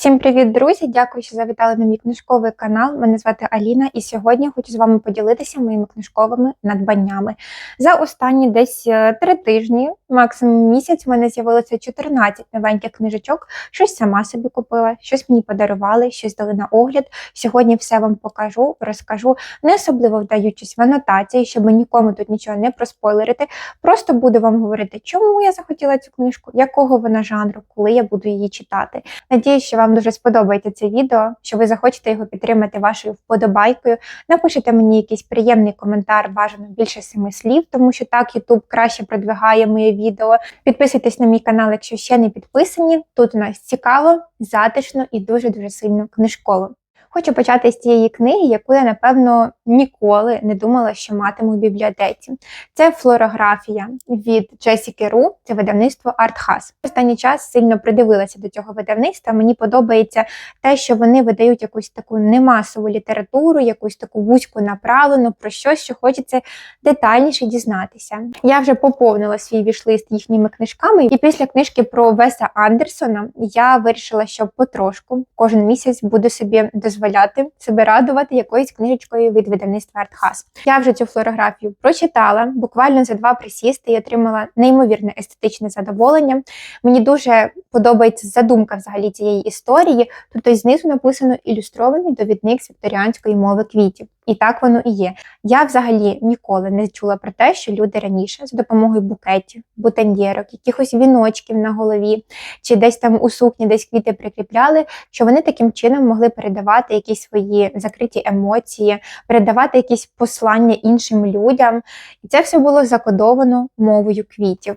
Всім привіт, друзі! Дякую, що завітали на мій книжковий канал. Мене звати Аліна, і сьогодні я хочу з вами поділитися моїми книжковими надбаннями. За останні десь е, три тижні, максимум місяць, в мене з'явилося 14 новеньких книжечок. Щось сама собі купила, щось мені подарували, щось дали на огляд. Сьогодні все вам покажу, розкажу, не особливо вдаючись в анотації, щоб нікому тут нічого не проспойлерити. Просто буду вам говорити, чому я захотіла цю книжку, якого вона жанру, коли я буду її читати. Надіюсь, що вам дуже сподобається це відео, що ви захочете його підтримати вашою вподобайкою. Напишите мені якийсь приємний коментар, бажано більше семи слів, тому що так YouTube краще продвигає моє відео. Підписуйтесь на мій канал, якщо ще не підписані. Тут у нас цікаво, затишно і дуже дуже сильно книжково. Хочу почати з тієї книги, яку я, напевно, ніколи не думала, що матиму в бібліотеці. Це флорографія від Джесіки Ру, це видавництво Артхас. Останній час сильно придивилася до цього видавництва. Мені подобається те, що вони видають якусь таку немасову літературу, якусь таку вузьку направлену про щось, що хочеться детальніше дізнатися. Я вже поповнила свій вішлист їхніми книжками, і після книжки про Веса Андерсона я вирішила, що потрошку кожен місяць буду собі дозволяти себе радувати якоюсь книжечкою від видавництва Артхас. Я вже цю флорографію прочитала буквально за два присісти і отримала неймовірне естетичне задоволення. Мені дуже подобається задумка взагалі цієї історії. Тут знизу написано ілюстрований довідник з вікторіанської мови квітів. І так воно і є. Я взагалі ніколи не чула про те, що люди раніше за допомогою букетів, бутоньєрок, якихось віночків на голові, чи десь там у сукні, десь квіти прикріпляли, що вони таким чином могли передавати якісь свої закриті емоції, передавати якісь послання іншим людям. І це все було закодовано мовою квітів.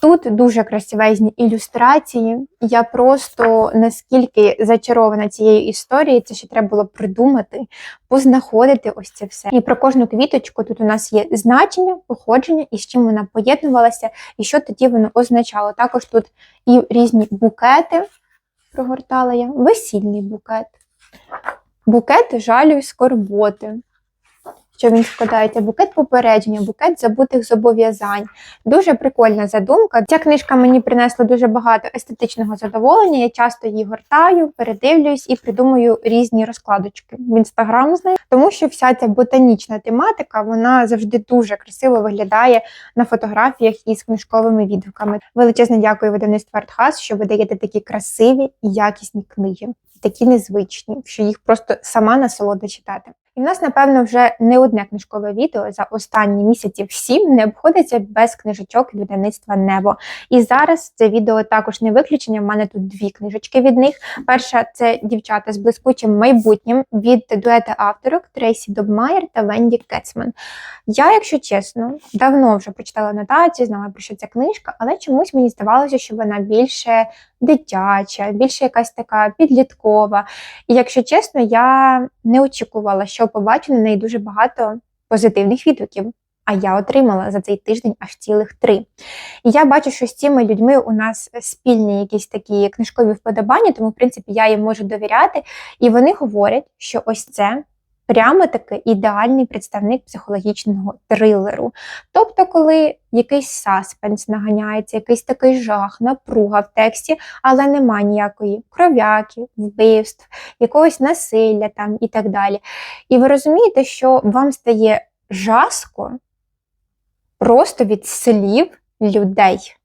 Тут дуже красивезні ілюстрації. Я просто наскільки зачарована цією історією, це ще треба було придумати, познаходити ось це все. І про кожну квіточку тут у нас є значення, походження і з чим вона поєднувалася, і що тоді воно означало. Також тут і різні букети прогортала я, весільний букет, букет жалю і скорботи що він складається букет попередження, букет забутих зобов'язань. Дуже прикольна задумка. Ця книжка мені принесла дуже багато естетичного задоволення. Я часто її гортаю, передивлююсь і придумую різні розкладочки в інстаграм з нею, тому що вся ця ботанічна тематика вона завжди дуже красиво виглядає на фотографіях із книжковими відгуками. Величезне дякую видавництву Артхас, що ви даєте такі красиві і якісні книги, такі незвичні, що їх просто сама насолода читати. І в нас, напевно, вже не одне книжкове відео за останні місяці всім не обходиться без книжечок від видавництва Небо. І зараз це відео також не виключення. У мене тут дві книжечки від них. Перша це дівчата з блискучим майбутнім від дуета авторок Трейсі Добмайер та Венді Кетсман. Я, якщо чесно, давно вже прочитала нотацію, знала про що ця книжка, але чомусь мені здавалося, що вона більше дитяча, більше якась така підліткова. І якщо чесно, я не очікувала, що побачу на неї дуже багато позитивних відгуків. А я отримала за цей тиждень аж цілих три. І я бачу, що з цими людьми у нас спільні якісь такі книжкові вподобання, тому, в принципі, я їм можу довіряти. І вони говорять, що ось це прямо таки ідеальний представник психологічного трилеру. Тобто, коли якийсь саспенс наганяється, якийсь такий жах, напруга в тексті, але немає ніякої кров'яки, вбивств, якогось насилля там і так далі. І ви розумієте, що вам стає жаско просто від слів людей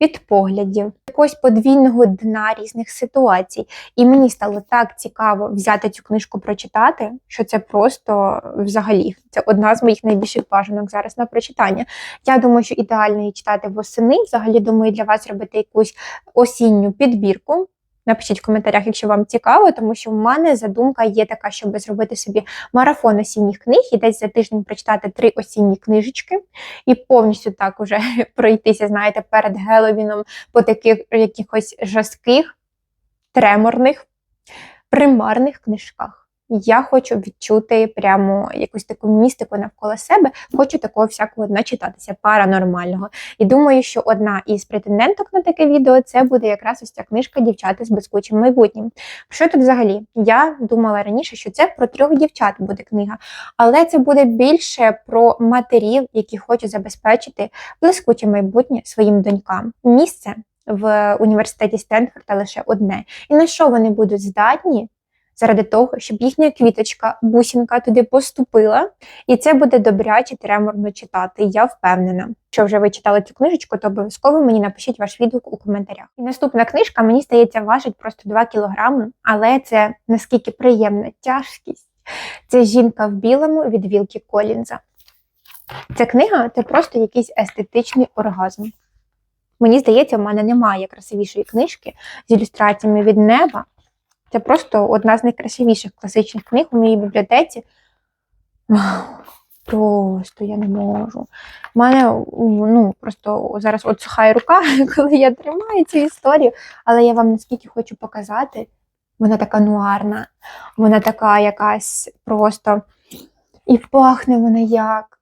від поглядів, якогось подвійного дна різних ситуацій. І мені стало так цікаво взяти цю книжку прочитати, що це просто взагалі це одна з моїх найбільших бажанок зараз на прочитання. Я думаю, що ідеально її читати восени. Взагалі думаю, для вас робити якусь осінню підбірку. Напишіть в коментарях, якщо вам цікаво, тому що в мене задумка є така, щоб зробити собі марафон осінніх книг і десь за тиждень прочитати три осінні книжечки і повністю так уже пройтися, знаєте, перед Геловіном по таких якихось жорстких, треморних, примарних книжках. Я хочу відчути прямо якусь таку містику навколо себе, хочу такого всякого начитатися, паранормального. І думаю, що одна із претенденток на таке відео це буде якраз ось ця книжка Дівчата з блискучим майбутнім. Що тут взагалі? Я думала раніше, що це про трьох дівчат буде книга, але це буде більше про матерів, які хочуть забезпечити блискуче майбутнє своїм донькам. Місце в університеті Стенфорда лише одне. І на що вони будуть здатні заради того, щоб їхня квіточка, бусінка туди поступила, і це буде добряче треморно читати. Я впевнена. Якщо вже ви читали цю книжечку, то обов'язково мені напишіть ваш відгук у коментарях. І наступна книжка, мені здається, важить просто 2 кілограми, але це наскільки приємна тяжкість. Це жінка в білому від Вілкі Колінза. Ця книга це просто якийсь естетичний оргазм. Мені здається, в мене немає красивішої книжки з ілюстраціями від неба. Це просто одна з найкрасивіших класичних книг у моїй бібліотеці. Просто я не можу. У мене ну, просто зараз от сухає рука, коли я тримаю цю історію, але я вам наскільки хочу показати, вона така нуарна, вона така якась просто і пахне вона як.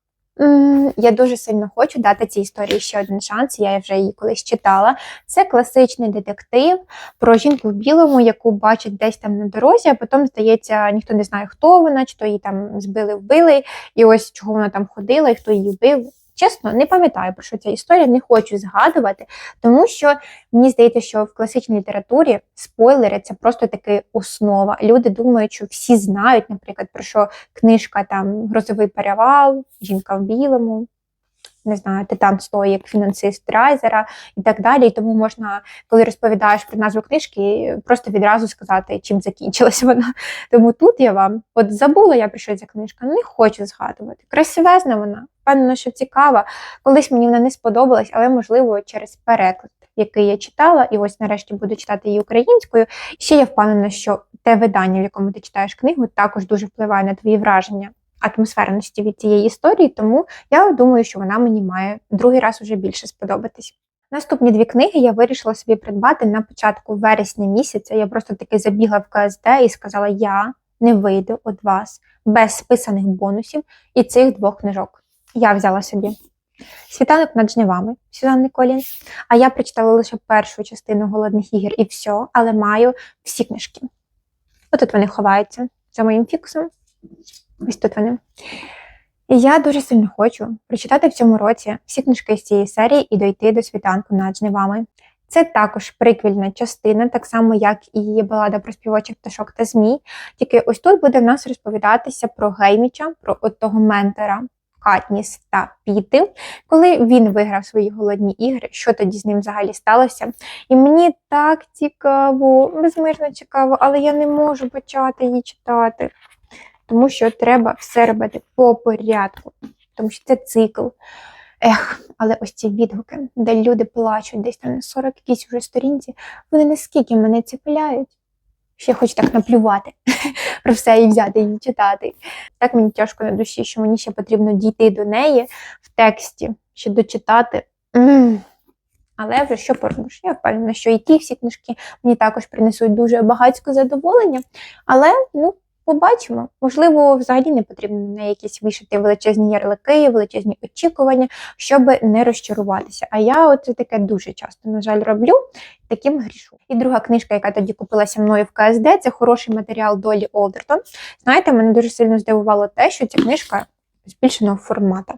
Я дуже сильно хочу дати цій історії ще один шанс. Я вже її колись читала. Це класичний детектив про жінку в білому, яку бачать десь там на дорозі, а потім, здається, ніхто не знає, хто вона, чи то її там збили, вбили, і ось чого вона там ходила, і хто її вбив. Чесно, не пам'ятаю про що ця історія, не хочу згадувати, тому що мені здається, що в класичній літературі спойлери це просто таки основа. Люди думають, що всі знають, наприклад, про що книжка там Грозовий перевал, Жінка в білому. Не знаю, Титан стоїк, фінансист Райзера і так далі. І тому можна, коли розповідаєш про назву книжки, просто відразу сказати, чим закінчилася вона. Тому тут я вам от забула я про що ця книжка, не хочу згадувати. Красивезна вона впевнена, що цікава. Колись мені вона не сподобалась, але, можливо, через переклад, який я читала, і ось нарешті буду читати її українською. Ще я впевнена, що те видання, в якому ти читаєш книгу, також дуже впливає на твої враження. Атмосферності від цієї історії, тому я думаю, що вона мені має другий раз уже більше сподобатись. Наступні дві книги я вирішила собі придбати на початку вересня місяця. Я просто таки забігла в КСД і сказала: я не вийду від вас без списаних бонусів і цих двох книжок я взяла собі. Світанок над жнивами Сюзанни Колінс. А я прочитала лише першу частину голодних ігор і все, але маю всі книжки. Отут вони ховаються за моїм фікусом. Ось тут вони. І я дуже сильно хочу прочитати в цьому році всі книжки з цієї серії і дойти до світанку над жнивами. Це також приквільна частина, так само, як і балада про співочих пташок та змій. Тільки ось тут буде в нас розповідатися про Гейміча, про того ментора, Катніс та Піти, коли він виграв свої голодні ігри, що тоді з ним взагалі сталося. І мені так цікаво, безмежно цікаво, але я не можу почати її читати, тому що треба все робити по порядку, тому що це цикл. Ех, але ось ці відгуки, де люди плачуть, десь там на 40 якісь вже сторінці, вони наскільки мене цепляють. Ще хочу так наплювати про все і взяти її читати. Так мені тяжко на душі, що мені ще потрібно дійти до неї в тексті, ще дочитати. М Але вже що поробиш? Я впевнена, що і ті всі книжки мені також принесуть дуже багатське задоволення. Але ну, Побачимо, можливо, взагалі не потрібно на якісь вішати величезні ярлики, величезні очікування, щоб не розчаруватися. А я от таке дуже часто, на жаль, роблю таким грішу. І друга книжка, яка тоді купилася мною в КСД, це хороший матеріал Долі Олдертон. Знаєте, мене дуже сильно здивувало те, що ця книжка збільшеного формату.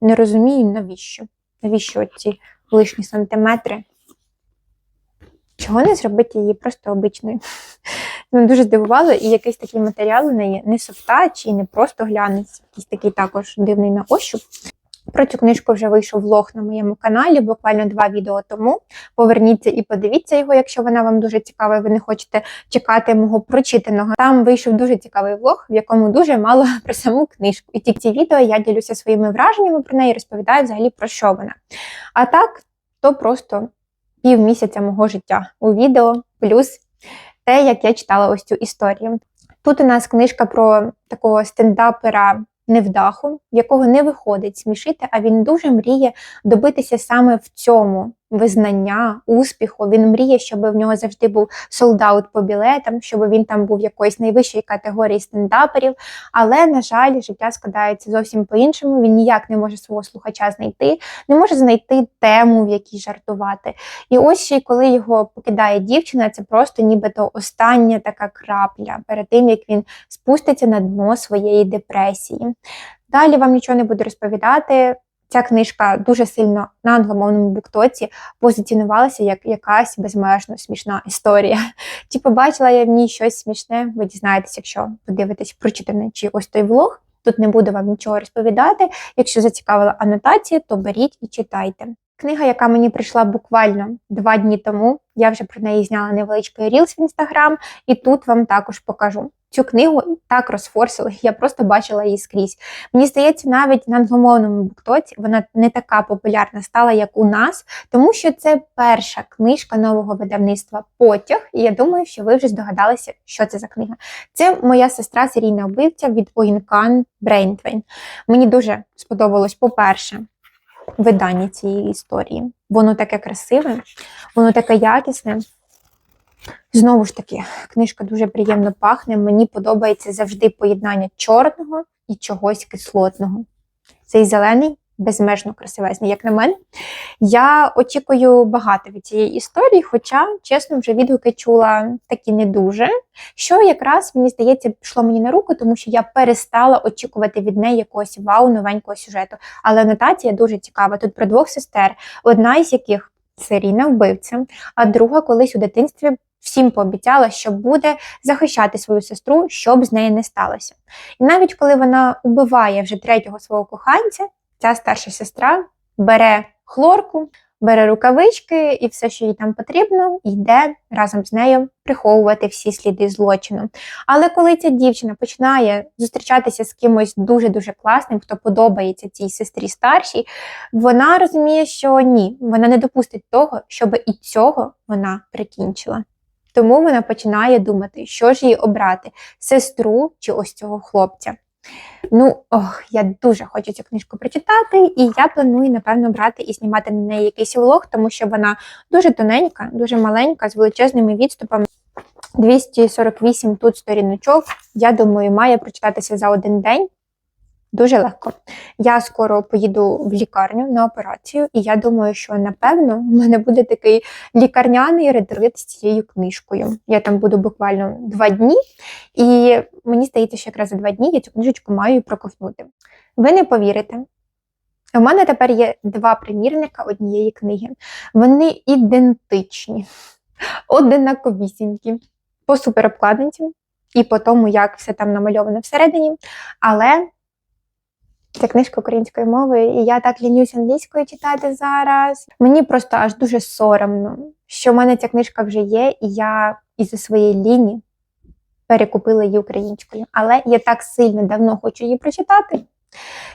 Не розумію, навіщо? Навіщо ці лишні сантиметри? Чого не зробити її просто обичною? Мене дуже здивувало, і якийсь такий матеріал у неї не софта чи не просто глянець, якийсь такий також дивний на ощуп. Про цю книжку вже вийшов влог на моєму каналі, буквально два відео тому. Поверніться і подивіться його, якщо вона вам дуже цікава, і ви не хочете чекати мого прочитаного. Там вийшов дуже цікавий влог, в якому дуже мало про саму книжку. І ті ці відео я ділюся своїми враженнями про неї, розповідаю взагалі про що вона. А так, то просто пів місяця мого життя у відео, плюс те, як я читала ось цю історію. Тут у нас книжка про такого стендапера невдаху, якого не виходить смішити, а він дуже мріє добитися саме в цьому визнання, успіху. Він мріє, щоб в нього завжди був солдаут по білетам, щоб він там був якоїсь найвищої категорії стендаперів. Але, на жаль, життя складається зовсім по-іншому. Він ніяк не може свого слухача знайти, не може знайти тему, в якій жартувати. І ось ще коли його покидає дівчина, це просто нібито остання така крапля перед тим, як він спуститься на дно своєї депресії. Далі вам нічого не буду розповідати. Ця книжка дуже сильно на англомовному буктоці позиціонувалася як якась безмежно смішна історія. Чи побачила я в ній щось смішне? Ви дізнаєтесь, якщо подивитесь прочитане чи ось той влог. Тут не буду вам нічого розповідати. Якщо зацікавила анотація, то беріть і читайте. Книга, яка мені прийшла буквально два дні тому, я вже про неї зняла невеличкий рілс в інстаграм, і тут вам також покажу. Цю книгу так розфорсили, я просто бачила її скрізь. Мені здається, навіть на англомовному буктоці вона не така популярна стала, як у нас, тому що це перша книжка нового видавництва Потяг. І я думаю, що ви вже здогадалися, що це за книга. Це моя сестра серійна вбивця від Оінкан Брейнтвейн. Мені дуже сподобалось, по-перше, видання цієї історії. Воно таке красиве, воно таке якісне. Знову ж таки, книжка дуже приємно пахне. Мені подобається завжди поєднання чорного і чогось кислотного. Цей зелений безмежно красивезний, як на мене. Я очікую багато від цієї історії, хоча, чесно, вже відгуки чула такі не дуже. Що якраз, мені здається, пішло мені на руку, тому що я перестала очікувати від неї якогось вау, новенького сюжету. Але анотація дуже цікава. Тут про двох сестер, одна із яких серійна вбивця, а друга колись у дитинстві всім пообіцяла, що буде захищати свою сестру, щоб з нею не сталося. І навіть коли вона убиває вже третього свого коханця, ця старша сестра бере хлорку, бере рукавички і все, що їй там потрібно, йде разом з нею приховувати всі сліди злочину. Але коли ця дівчина починає зустрічатися з кимось дуже-дуже класним, хто подобається цій сестрі старшій, вона розуміє, що ні, вона не допустить того, щоб і цього вона прикінчила. Тому вона починає думати, що ж їй обрати сестру чи ось цього хлопця. Ну, ох, я дуже хочу цю книжку прочитати, і я планую, напевно, брати і знімати на неї якийсь влог, тому що вона дуже тоненька, дуже маленька, з величезними відступами. 248 тут сторіночок, я думаю, має прочитатися за один день. Дуже легко. Я скоро поїду в лікарню на операцію, і я думаю, що напевно в мене буде такий лікарняний ретрит з цією книжкою. Я там буду буквально два дні, і мені здається, що якраз за два дні я цю книжечку маю проковтнути. Ви не повірите. У мене тепер є два примірника однієї книги. Вони ідентичні, одинаковісінькі, по суперобкладинці і по тому, як все там намальовано всередині. Але це книжка української мови, і я так лінюсь англійською читати зараз. Мені просто аж дуже соромно, що в мене ця книжка вже є, і я із-за своєї ліні перекупила її українською. Але я так сильно давно хочу її прочитати.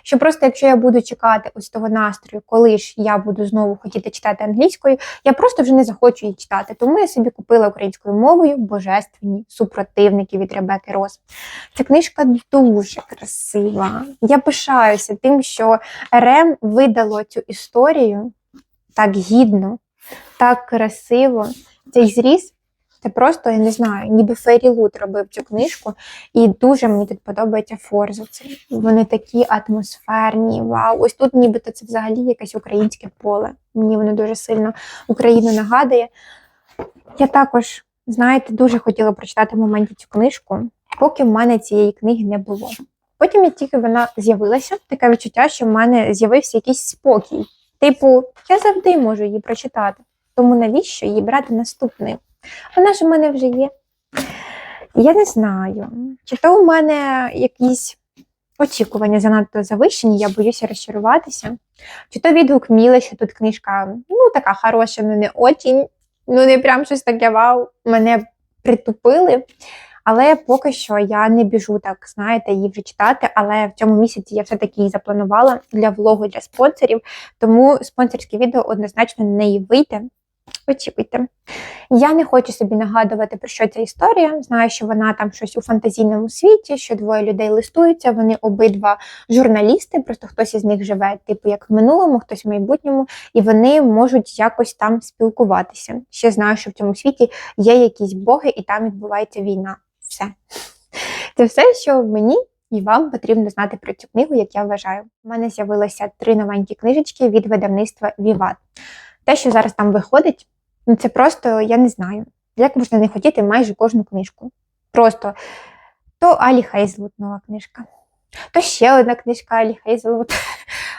Що просто, якщо я буду чекати ось того настрою, коли ж я буду знову хотіти читати англійською, я просто вже не захочу її читати. Тому я собі купила українською мовою божественні супротивники від Ребеки Роз. Ця книжка дуже красива. Я пишаюся тим, що РМ видало цю історію так гідно, так красиво. Цей зріз це просто, я не знаю, ніби Фері Лут робив цю книжку, і дуже мені тут подобається форзуци. Вони такі атмосферні. Вау! Ось тут нібито це взагалі якесь українське поле. Мені воно дуже сильно Україну нагадує. Я також, знаєте, дуже хотіла прочитати в моменті цю книжку, поки в мене цієї книги не було. Потім, як тільки вона з'явилася, таке відчуття, що в мене з'явився якийсь спокій. Типу, я завжди можу її прочитати. Тому навіщо її брати наступною? Вона ж у мене вже є. Я не знаю, чи то у мене якісь очікування занадто завищені, я боюся розчаруватися. Чи то відгук Міли, що тут книжка ну, така хороша, ну не очень, ну не прям щось таке вау, мене притупили. Але поки що я не біжу так, знаєте, її вже читати. Але в цьому місяці я все-таки її запланувала для влогу для спонсорів. Тому спонсорське відео однозначно на неї вийде. Очікуйте. Я не хочу собі нагадувати, про що ця історія. Знаю, що вона там щось у фантазійному світі, що двоє людей листуються, вони обидва журналісти, просто хтось із них живе, типу, як в минулому, хтось в майбутньому, і вони можуть якось там спілкуватися. Ще знаю, що в цьому світі є якісь боги, і там відбувається війна. Все. Це все, що мені. І вам потрібно знати про цю книгу, як я вважаю. У мене з'явилося три новенькі книжечки від видавництва Віват. Те, що зараз там виходить, ну це просто я не знаю, як можна не хотіти майже кожну книжку. Просто то Алі Хейзлут нова книжка, То ще одна книжка Алі Хейзлут.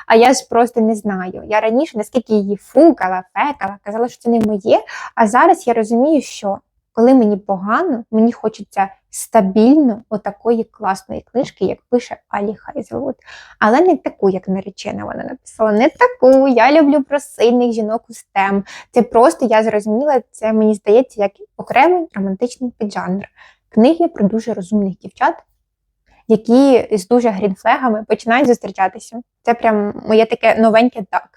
А я ж просто не знаю. Я раніше, наскільки її фукала, фекала, казала, що це не моє. А зараз я розумію, що коли мені погано, мені хочеться стабільно отакої класної книжки, як пише Алі Хайзелвуд. Але не таку, як наречена вона написала. Не таку. Я люблю про сильних жінок у STEM. Це просто я зрозуміла, це мені здається, як окремий романтичний піджанр. Книги про дуже розумних дівчат, які з дуже грінфлегами починають зустрічатися. Це прям моє таке новеньке так.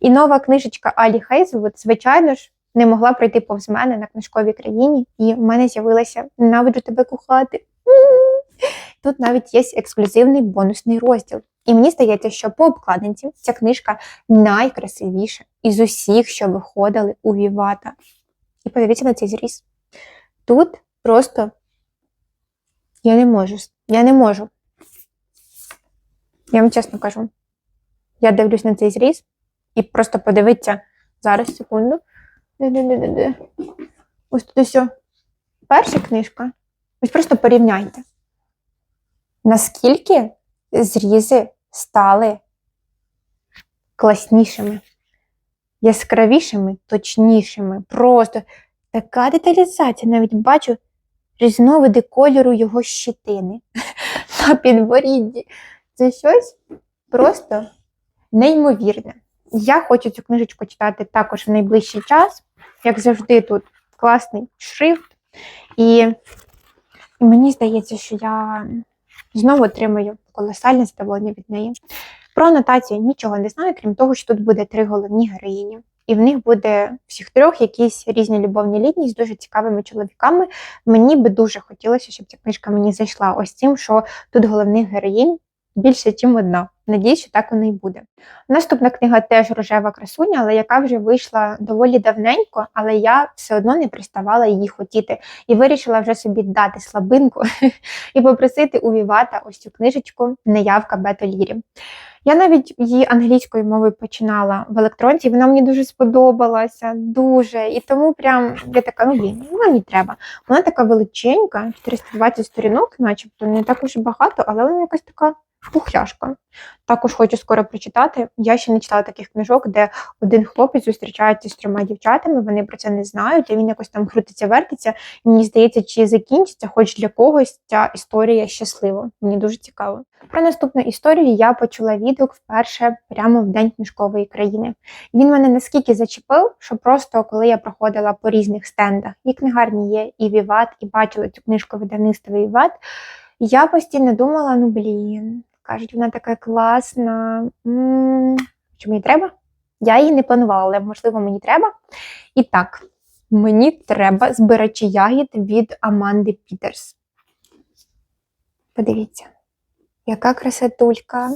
І нова книжечка Алі Хейзелвуд, звичайно ж, не могла пройти повз мене на книжковій країні, і в мене з'явилася Ненавиджу тебе кохати. Тут навіть є ексклюзивний бонусний розділ. І мені здається, що по обкладинці ця книжка найкрасивіша із усіх, що виходили у Вівата. І подивіться на цей зріз. Тут просто я не можу. Я не можу. Я вам чесно кажу. Я дивлюсь на цей зріз і просто подивіться зараз, секунду. Де-де-де-де-де. Ось тут ось. Перша книжка. Ось просто порівняйте. Наскільки зрізи стали класнішими, яскравішими, точнішими. Просто така деталізація. Навіть бачу різновиди кольору його щитини на підборідді. Це щось просто неймовірне. Я хочу цю книжечку читати також в найближчий час. Як завжди, тут класний шрифт. І мені здається, що я знову отримаю колосальне задоволення від неї. Про анотацію нічого не знаю, крім того, що тут буде три головні героїні. І в них буде всіх трьох якісь різні любовні лінії з дуже цікавими чоловіками. Мені би дуже хотілося, щоб ця книжка мені зайшла ось тим, що тут головних героїнь більше, ніж одна. Надіюсь, що так воно і буде. Наступна книга теж рожева красуня, але яка вже вийшла доволі давненько, але я все одно не приставала її хотіти. І вирішила вже собі дати слабинку і попросити у Вівата ось цю книжечку Неявка Бетолірі. Я навіть її англійською мовою починала в електронці, вона мені дуже сподобалася, дуже. І тому прям я така, ну блін, вона мені треба. Вона така величенька, 420 сторінок, начебто не так уж багато, але вона якась така пухляшка. Також хочу скоро прочитати. Я ще не читала таких книжок, де один хлопець зустрічається з трьома дівчатами, вони про це не знають, і він якось там крутиться, вертиться. І мені здається, чи закінчиться, хоч для когось ця історія щаслива. Мені дуже цікаво. Про наступну історію я почула відгук вперше прямо в день книжкової країни. Він мене наскільки зачепив, що просто коли я проходила по різних стендах, і книгарні є, і Віват, і бачила цю книжку видавництва Віват, я постійно думала: ну блін. Кажуть, вона така класна. -м, мені треба? Я її не планувала, але можливо мені треба. І так, мені треба збирачі ягід від Аманди Пітерс. Подивіться, яка красотулька.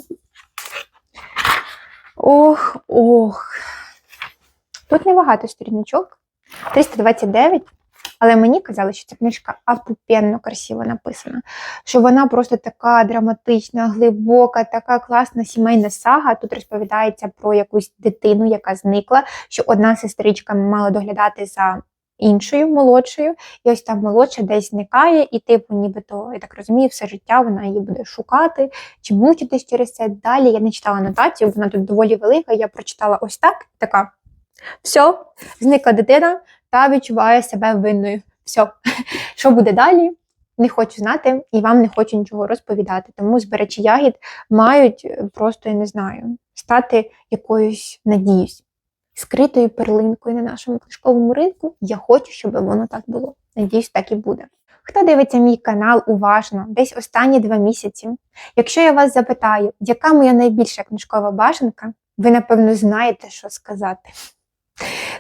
Ох, ох. Тут небагато сторіночок. 329. Але мені казали, що ця книжка апупенно красиво написана, що вона просто така драматична, глибока, така класна сімейна сага. Тут розповідається про якусь дитину, яка зникла, що одна сестричка мала доглядати за іншою молодшою, і ось та молодша десь зникає, і, типу, нібито, я так розумію, все життя вона її буде шукати чи мучитись через це. Далі я не читала анотацію, вона тут доволі велика. Я прочитала ось так, така. Все, зникла дитина та відчуває себе винною. Все, що буде далі? Не хочу знати і вам не хочу нічого розповідати. Тому збирачі ягід мають е, просто, я не знаю, стати якоюсь, надіюсь, скритою перлинкою на нашому книжковому ринку. Я хочу, щоб воно так було. Надіюсь, так і буде. Хто дивиться мій канал уважно, десь останні два місяці. Якщо я вас запитаю, яка моя найбільша книжкова бажанка, ви, напевно, знаєте, що сказати.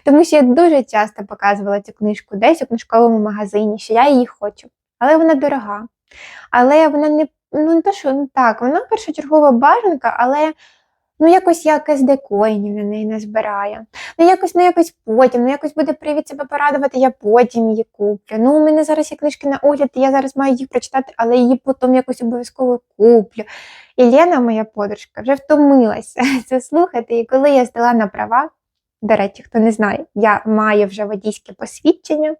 Тому що я дуже часто показувала цю книжку десь у книжковому магазині, що я її хочу. Але вона дорога. Але вона не ну не то, що ну так, вона першочергова бажанка, але ну якось я КСД коїнів на неї не збирає. Ну якось, ну якось потім, ну якось буде привід себе порадувати, я потім її куплю. Ну, у мене зараз є книжки на огляд, і я зараз маю їх прочитати, але її потім якось обов'язково куплю. І Лена, моя подружка, вже втомилася це слухати. І коли я здала на права. До речі, хто не знає, я маю вже водійське посвідчення.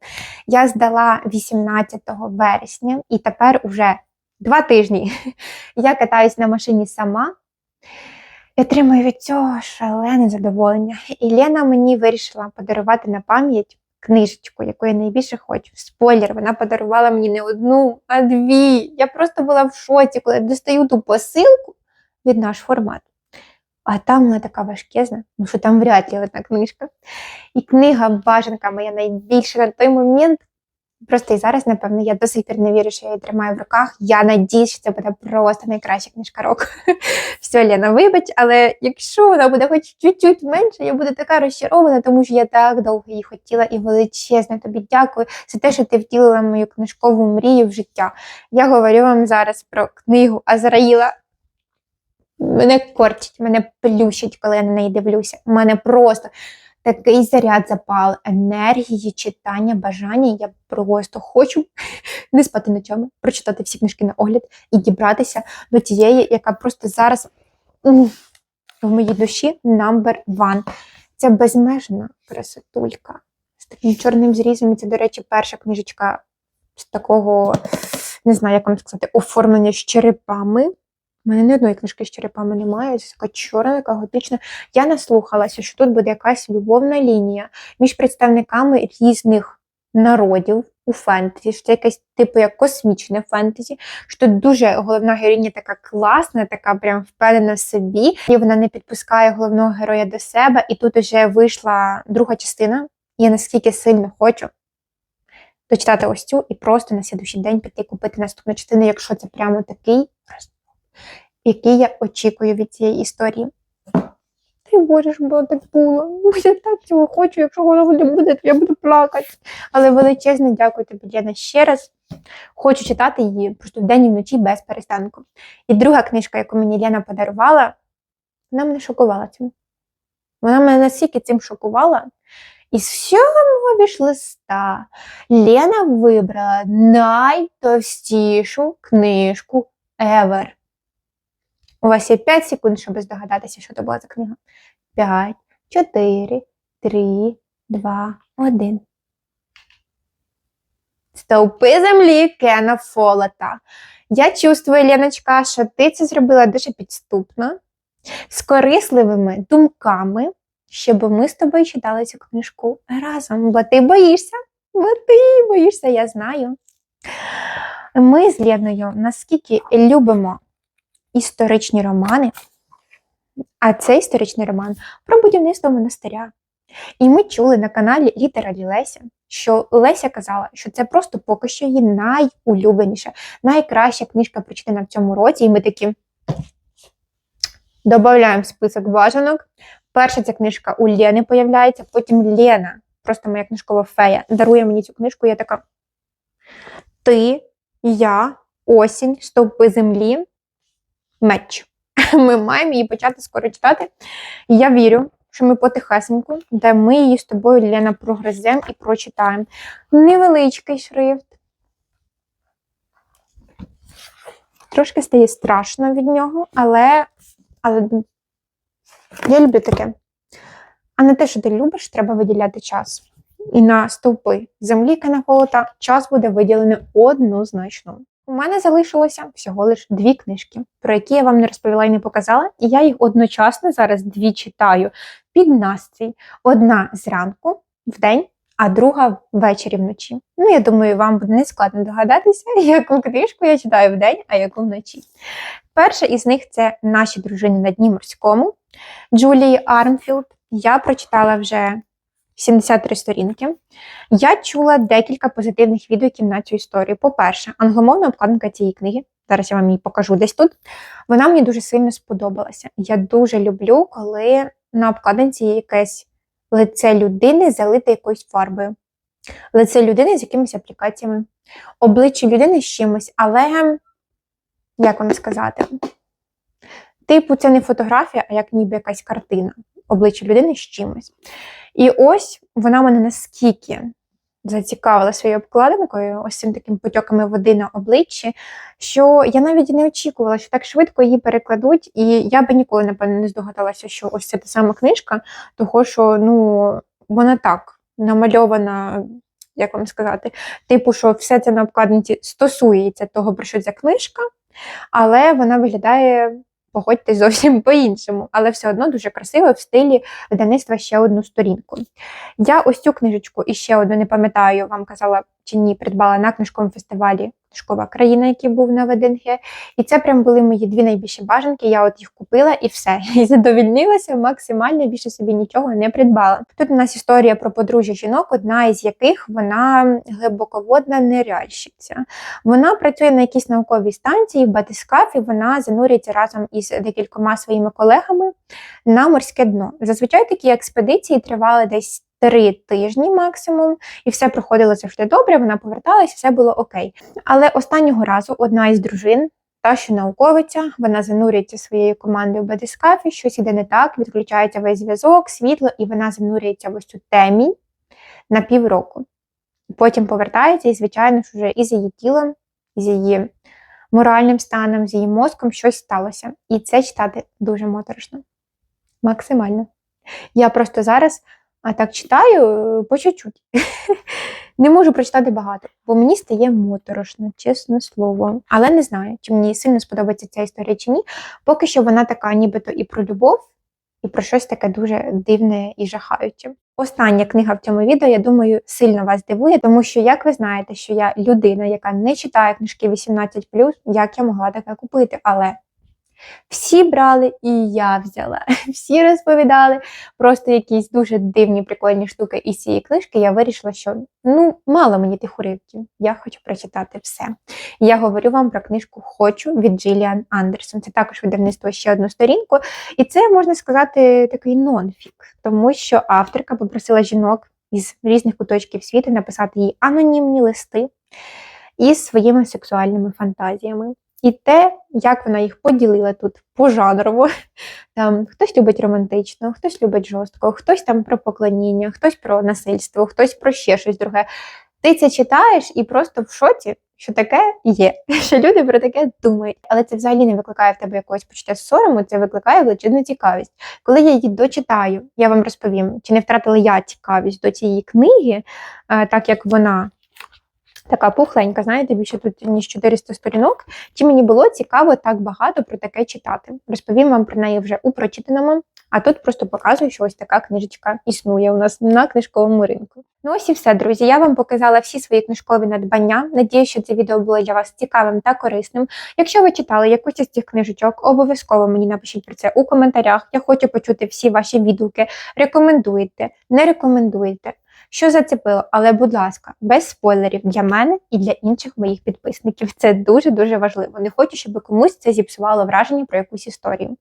Я здала 18 вересня, і тепер уже два тижні я катаюсь на машині сама. І отримую від цього шалене задоволення. І Лена мені вирішила подарувати на пам'ять книжечку, яку я найбільше хочу. Спойлер, вона подарувала мені не одну, а дві. Я просто була в шоці, коли достаю ту посилку від наш формат. А там вона така важкезна, ну що там вряд ли одна книжка. І книга Бажанка моя найбільша на той момент. Просто і зараз, напевно, я до сих пір не вірю, що я її тримаю в руках. Я надіюсь, що це буде просто найкраща книжка року. Все, Лена, вибач, але якщо вона буде хоч чуть-чуть менше, я буду така розчарована, тому що я так довго її хотіла і величезно тобі дякую за те, що ти втілила мою книжкову мрію в життя. Я говорю вам зараз про книгу Азраїла. Мене корчить, мене плющить, коли я на неї дивлюся. У мене просто такий заряд запал, енергії, читання, бажання. Я просто хочу не спати ночами, прочитати всі книжки на огляд і дібратися до тієї, яка просто зараз в моїй душі number one. Це безмежна красотулька з таким чорним зрізом. І це, до речі, перша книжечка з такого, не знаю, як вам сказати, оформлення з черепами. У мене ні одної книжки з черепами немає, це така чорна, така готична. Я наслухалася, що тут буде якась любовна лінія між представниками різних народів у фентезі, що це якесь типу як космічне фентезі, що дуже головна героїня така класна, така прям впевнена в собі, і вона не підпускає головного героя до себе. І тут вже вийшла друга частина. Я наскільки сильно хочу дочитати ось цю і просто на слідущий день піти купити наступну частину, якщо це прямо такий який я очікую від цієї історії. Ти боже, було так було. Бо Я так цього хочу, якщо воно не буде, то я буду плакати. Але величезне дякую тобі, Лена, ще раз. Хочу читати її просто вдень і вночі без перестанку. І друга книжка, яку мені Лена подарувала, вона мене шокувала цим. Вона мене настільки цим шокувала. Із всього віш-листа Лена вибрала найтовстішу книжку ever. У вас є 5 секунд, щоб здогадатися, що це була за книга. 5, 4, 3, 2, 1. Стовпи землі Кена Фолета. Я чувствую, Леночка, що ти це зробила дуже підступно, з корисливими думками, щоб ми з тобою читали цю книжку разом, бо ти боїшся, бо ти боїшся, я знаю. Ми з Леною наскільки любимо історичні романи, а це історичний роман про будівництво монастиря. І ми чули на каналі Літералі Леся, що Леся казала, що це просто поки що її найулюбленіша, найкраща книжка прочитана в цьому році. І ми такі додаємо список бажанок. Перша ця книжка у Лєни появляється, потім Лена, просто моя книжкова фея, дарує мені цю книжку. Я така: Ти, я, осінь, стовпи землі, меч. Ми маємо її почати скоро читати. Я вірю, що ми потихесеньку, де ми її з тобою, Лена, прогриземо і прочитаємо. Невеличкий шрифт. Трошки стає страшно від нього, але, але я люблю таке. А не те, що ти любиш, треба виділяти час. І на стовпи землі Кенефолота час буде виділений однозначно. У мене залишилося всього лише дві книжки, про які я вам не розповіла і не показала, і я їх одночасно зараз дві читаю під настрій. Одна зранку в день, а друга ввечері вночі. Ну, я думаю, вам буде не складно догадатися, яку книжку я читаю в день, а яку вночі. Перша із них це Наші дружини на дні морському Джулії Армфілд. Я прочитала вже 73 сторінки. Я чула декілька позитивних відгуків на цю історію. По-перше, англомовна обкладинка цієї книги. Зараз я вам її покажу десь тут. Вона мені дуже сильно сподобалася. Я дуже люблю, коли на обкладинці є якесь лице людини, залите якоюсь фарбою. Лице людини з якимись аплікаціями, обличчя людини з чимось, але, як вам сказати, типу, це не фотографія, а як ніби якась картина. Обличчя людини з чимось. І ось вона мене наскільки зацікавила своєю обкладинкою, ось цим таким потьоками води на обличчі, що я навіть не очікувала, що так швидко її перекладуть, і я би ніколи, напевно, не здогадалася, що ось це та сама книжка, того що ну, вона так намальована як вам сказати, типу, що все це на обкладинці стосується того, про що ця книжка, але вона виглядає. Погодьтесь зовсім по-іншому, але все одно дуже красиво в стилі видавництва ще одну сторінку. Я ось цю книжечку і ще одну не пам'ятаю, вам казала чи ні, придбала на книжковому фестивалі Книжкова країна, який був на ВДНГ. І це прям були мої дві найбільші бажанки. Я от їх купила і все. І задовільнилася максимально більше собі нічого не придбала. Тут у нас історія про подружжя жінок, одна із яких вона глибоководна неряльщиця. Вона працює на якійсь науковій станції в батискафі. Вона занурюється разом із декількома своїми колегами на морське дно. Зазвичай такі експедиції тривали десь. Три тижні максимум, і все проходило завжди добре. Вона поверталась, все було окей. Але останнього разу одна із дружин, та що науковиця, вона занурюється своєю командою в батискафі, щось іде не так, відключається весь зв'язок, світло, і вона занурюється в ось цю темінь на півроку. Потім повертається, і, звичайно ж, вже із її тілом, з її моральним станом, з її мозком щось сталося. І це читати дуже моторошно. Максимально. Я просто зараз а так читаю е, по чуть-чуть. Не можу прочитати багато, бо мені стає моторошно, чесне слово. Але не знаю, чи мені сильно сподобається ця історія чи ні. Поки що вона така, нібито і про любов, і про щось таке дуже дивне і жахаюче. Остання книга в цьому відео, я думаю, сильно вас дивує, тому що, як ви знаєте, що я людина, яка не читає книжки 18, як я могла таке купити, але всі брали, і я взяла. Всі розповідали просто якісь дуже дивні, прикольні штуки із цієї книжки. Я вирішила, що ну, мало мені тих уривків, я хочу прочитати все. Я говорю вам про книжку Хочу від Джиліан Андерсон. Це також видавництво ще одну сторінку. І це, можна сказати, такий нонфік, тому що авторка попросила жінок із різних куточків світу написати їй анонімні листи із своїми сексуальними фантазіями. І те, як вона їх поділила тут пожанрово. Там Хтось любить романтично, хтось любить жорстко, хтось там про поклоніння, хтось про насильство, хтось про ще щось друге. Ти це читаєш і просто в шоці, що таке є, що люди про таке думають. Але це взагалі не викликає в тебе якогось почуття сорому, це викликає величезну цікавість. Коли я її дочитаю, я вам розповім, чи не втратила я цікавість до цієї книги, е, так як вона така пухленька, знаєте, більше тут ніж 400 сторінок. Чи мені було цікаво так багато про таке читати? Розповім вам про неї вже у прочитаному, а тут просто показую, що ось така книжечка існує у нас на книжковому ринку. Ну ось і все, друзі. Я вам показала всі свої книжкові надбання. Надію, що це відео було для вас цікавим та корисним. Якщо ви читали якусь із цих книжечок, обов'язково мені напишіть про це у коментарях. Я хочу почути всі ваші відгуки. Рекомендуєте, не рекомендуєте що зацепило, але, будь ласка, без спойлерів для мене і для інших моїх підписників. Це дуже-дуже важливо. Не хочу, щоб комусь це зіпсувало враження про якусь історію.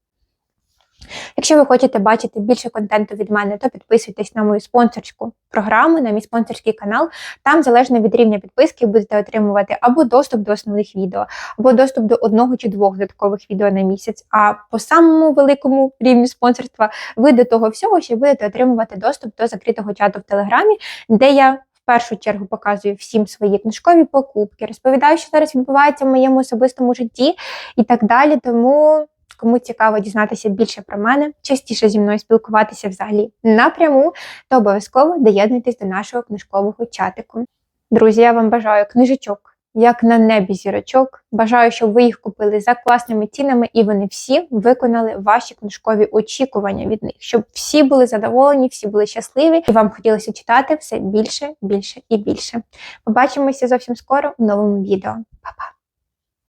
Якщо ви хочете бачити більше контенту від мене, то підписуйтесь на мою спонсорську програму, на мій спонсорський канал. Там, залежно від рівня підписки, будете отримувати або доступ до основних відео, або доступ до одного чи двох додаткових відео на місяць. А по самому великому рівню спонсорства ви до того всього ще будете отримувати доступ до закритого чату в Телеграмі, де я. В першу чергу показую всім свої книжкові покупки, розповідаю, що зараз відбувається в моєму особистому житті і так далі. Тому Кому цікаво дізнатися більше про мене, частіше зі мною спілкуватися взагалі напряму, то обов'язково доєднуйтесь до нашого книжкового чатику. Друзі, я вам бажаю книжечок, як на небі зірочок. Бажаю, щоб ви їх купили за класними цінами, і вони всі виконали ваші книжкові очікування від них, щоб всі були задоволені, всі були щасливі, і вам хотілося читати все більше, більше і більше. Побачимося зовсім скоро в новому відео. Па-па!